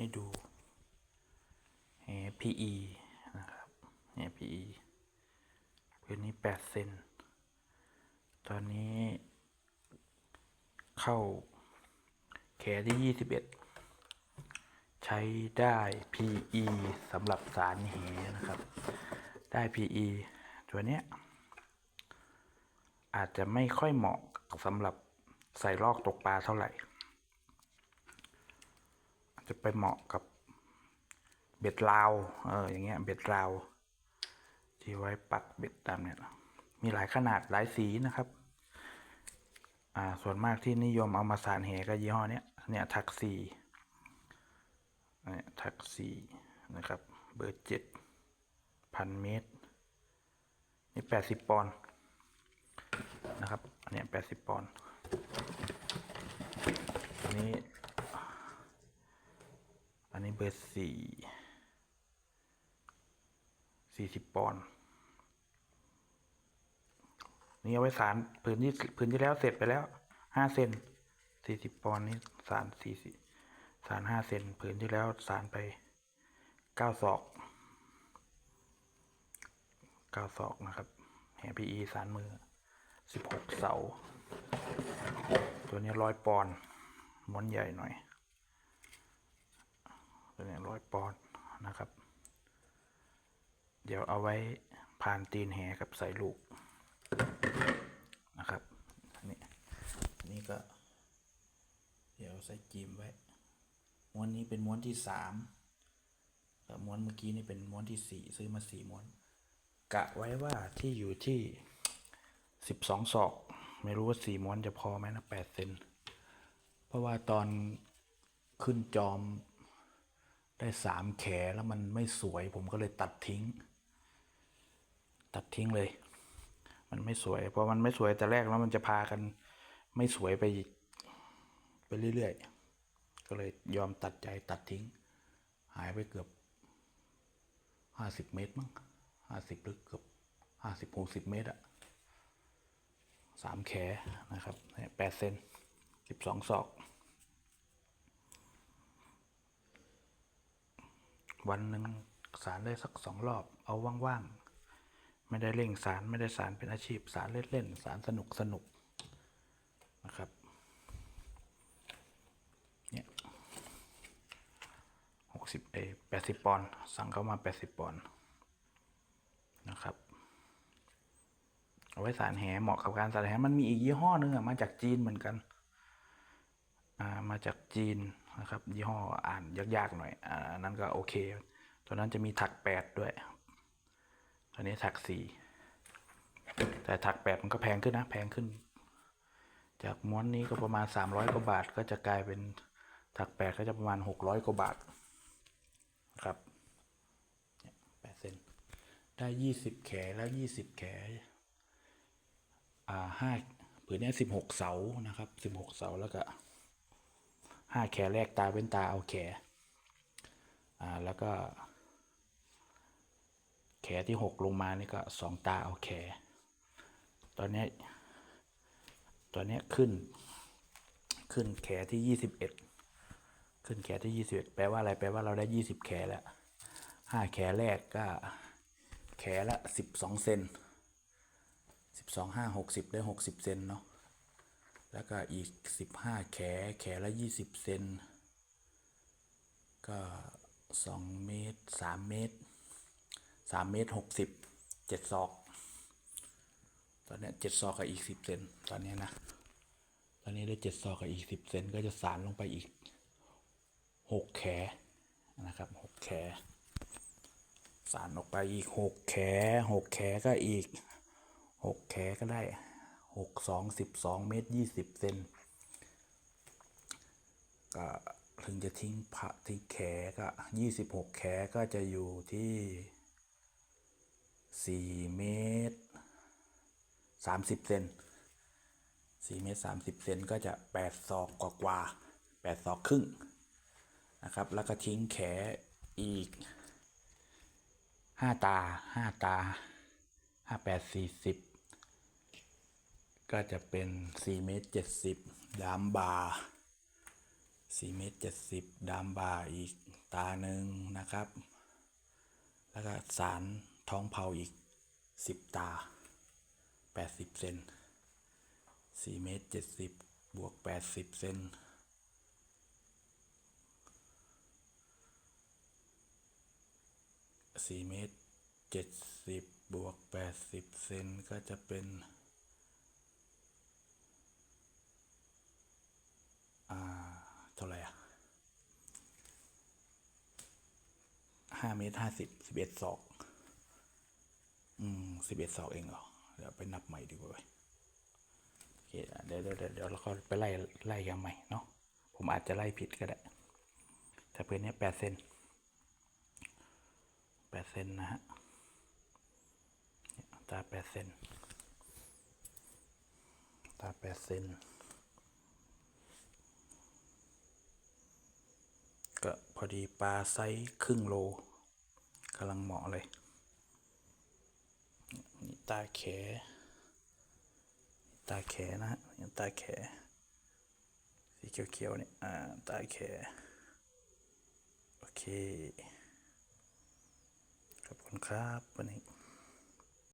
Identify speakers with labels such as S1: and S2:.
S1: ให้ดูแห PE นะครับแห PE พื้นนี้แปดเซนตอนนี้ เข้าแขที่ยี่สิบเอ็ดใช้ได้ PE สำหรับสารเหนะครับ ได้ PE ตัวเนี้ยอาจจะไม่ค่อยเหมาะสำหรับใส่ลอกตกปลาเท่าไหร่ จะไปเหมาะกับเบ็ดลาวเอออย่างเงี้ยเบ็ดลาว ที่ไว้ปักเบ็ดตามเนี่ยมีหลายขนาดหลายสีนะครับ อ่าส่วนมากที่นิยมเอามาสารเหก็ยี่ห้อเนี้ยเนี่ยทักซีเนี่ยทักซีนะครับ เบอร์เจ็ดพันเมตร นี่แปดสิบปอนด์นะครับอันเนี้แปดสิบปอนด์อันนี้ เบอร์สี่สี่สิบปอนด์นี่เอาไว้สารพื้นที่พื้นที่แล้วเสร็จไปแล้วห้าเซนสี่สิบปอนด์นี่สารสี่สิสารห้าเซนพื้นที่แล้วสารไปเก้าศอกเก้าศอกนะครับแหพีอีสารมือสิบหกเสา ตัวนี้ร้อยปอนด์ม้วนใหญ่หน่อย ตัวนี้ร้อยปอนด์นะครับ เดี๋ยวเอาไว้ผ่านตีนแหกับใส่ลูกนะครับนี่นี่ก็ เดี๋ยวใส่จีมไว้ ม้วนนี้เป็นม้วนที่สามแต่ม้วนเมื่อกี้นี่เป็นม้วนที่สี่ซื้อมาสี่ม้วน กะไว้ว่าที่อยู่ที่สิบสองศอก ไม่รู้ว่าสี่ม้วนจะพอไหมนะแปดเซนเพราะว่าตอนขึ้นจอม ได้สามแขแล้วมันไม่สวย ผมก็เลยตัดทิ้ง ตัดทิ้งเลย มันไม่สวยเพราะมันไม่สวยแต่แรกแล้วมันจะพากัน ไม่สวยไปไปเรื่อยๆ ก็เลยยอมตัดใจตัดทิ้ง หายไปเกือบห้าสิบเมตรมั้งห้าสิบหรือเกือบห้าสิบหกสิบเมตรอะสามแขนะครับแปดเซนสิบสองศอก วันหนึ่งสารได้สักสองรอบ เอาว่างๆ ไม่ได้เร่งสารไม่ได้สารเป็นอาชีพสารเล่นๆสารสนุกสนุกๆนะครับ เนี่ยหกสิบเอแปดสิบปอนด์สั่งเข้ามาแปดสิบปอนด์นะครับ เอาไว้สารแหเหมาะกับการสารแหมันมีอีกยี่ห้อหนึ่งอะมาจากจีนเหมือนกัน อ่า มาจากจีน นะครับ ยี่ห้ออ่านยากๆหน่อยอ่านั้นก็โอเค ตัวนั้นจะมีถักแปดด้วย ตัวนี้ถักสี่แต่ถักแปดมันก็แพงขึ้นนะ แพงขึ้น จากม้วนนี้ก็ประมาณสามร้อยกว่าบาท ก็จะกลายเป็นถักแปดก็จะประมาณหกร้อยกว่าบาทนะครับแปดเซนได้ยี่สิบแขแล้วยี่สิบแขอ่าห้าผืนนี้สิบหกเสานะครับสิบหกเสาแล้วก็ ห้าแขแรกตาเป็นตาเอาแขอ่าแล้วก็ แขที่หกลงมานี่ก็สองตาเอาแข ตอนนี้ตอนนี้ขึ้น ขึ้นแขที่ยี่สิบเอ็ดขึ้นแขที่ยี่สิบเอ็ดแปลว่าอะไรแปลว่าเราได้ยี่สิบแขแล้วห้าแขแรกก็แขละสิบสองเซนสิบสองห้าหกสิบได้หกสิบเซนเนาะ แล้วก็อีกสิบห้าแข แขละยี่สิบเซน ก็สองเมตรสามเมตรสามเมตรหกสิบเจ็ดศอก ตอนเนี้ยเจ็ดศอกกับอีกสิบเซน ตอนเนี้ยนะ ตอนนี้ได้เจ็ดศอกกับอีกสิบเซน ก็จะสานลงไปอีกหกแข นะครับหกแข สานออกไปอีกหกแขหกแขก็อีกหกแขก็ได้ หกสองสิบสองเมตรยี่สิบเซนก็ถึงจะทิ้งพระทิ้งแขก็ยี่สิบหกแขก็จะอยู่ที่สี่เมตรสามสิบเซนสี่เมตรสามสิบเซนก็จะแปดศอกกว่ากว่าแปดศอกครึ่งนะครับ แล้วก็ทิ้งแขอีกห้าตาห้าตาห้าแปดสี่สิบ ก็จะเป็นสี่เมตรเจ็ดสิบดามบาสี่เมตรเจ็ดสิบดามบาอีกตาหนึ่งนะครับ แล้วก็สารท้องเผาอีกสิบตาแปดสิบเซนสี่เมตรเจ็ดสิบบวกแปดสิบเซนสี่เมตรเจ็ดสิบบวกแปดสิบเซนก็จะเป็น อ่า เท่าไหร่อะห้าเมตรห้าสิบสิบเอ็ดศอก อืมสิบเอ็ดศอกเองเหรอ เดี๋ยวไปนับใหม่ดีกว่าเว้ยโอเคเดี๋ยวเดี๋ยวเดี๋ยวเดี๋ยวเราก็ไปไล่ไล่กันใหม่เนาะผมอาจจะไล่ผิดก็ได้ แต่เพื่อนเนี้แปดเซนแปดเซนนะฮะตาแปดเซนตาแปดเซน ก็พอ ดีปลาไซส์ครึ่งโลกำลังเหมาะเลยนี่ตาแข ตาแขนะฮะนี่ตาแข สีเขียวๆนี่อ่าตาแข โอเค ขอบคุณครับวันนี้